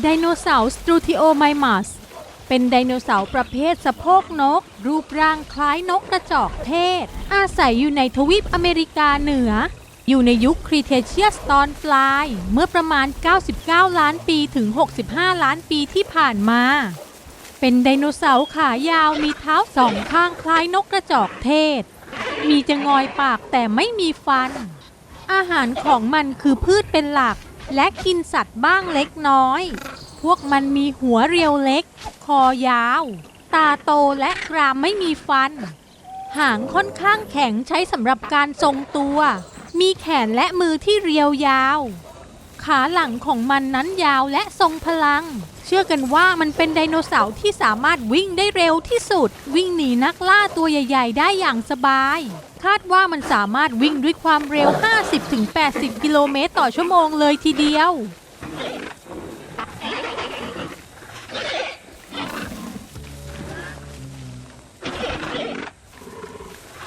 ไดโนเสาร์สตูติโอไมมัสเป็นไดโนเสาร์ประเภทสะโพกนก รูปร่างคล้ายนกกระจอกเทศ อาศัยอยู่ในทวีปอเมริกาเหนือ อยู่ในยุคครีเทเชียสตอนปลาย เมื่อประมาณ 99 ล้านปีถึง 65 ล้านปีที่ผ่านมา เป็นไดโนเสาร์ขายาวมีเท้าสองข้างคล้ายนกกระจอกเทศ มีจะงอยปากแต่ไม่มีฟัน อาหารของมันคือพืชเป็นหลัก และกินสัตว์บ้างเล็กน้อย พวกมันมีหัวเรียวเล็ก คอยาว ตาโตและกรามไม่มีฟัน หางค่อนข้างแข็งใช้สำหรับการทรงตัว มีแขนและมือที่เรียวยาว ขาหลังของมันนั้นยาวและทรงพลัง ชื่อกันว่ามันเป็นไดโนเสาร์ที่สามารถวิ่งได้เร็วที่สุด วิ่งหนีนักล่าตัวใหญ่ ๆ ได้อย่างสบาย คาดว่ามันสามารถวิ่งด้วยความเร็ว 50-80 กิโลเมตรต่อชั่วโมงเลยทีเดียว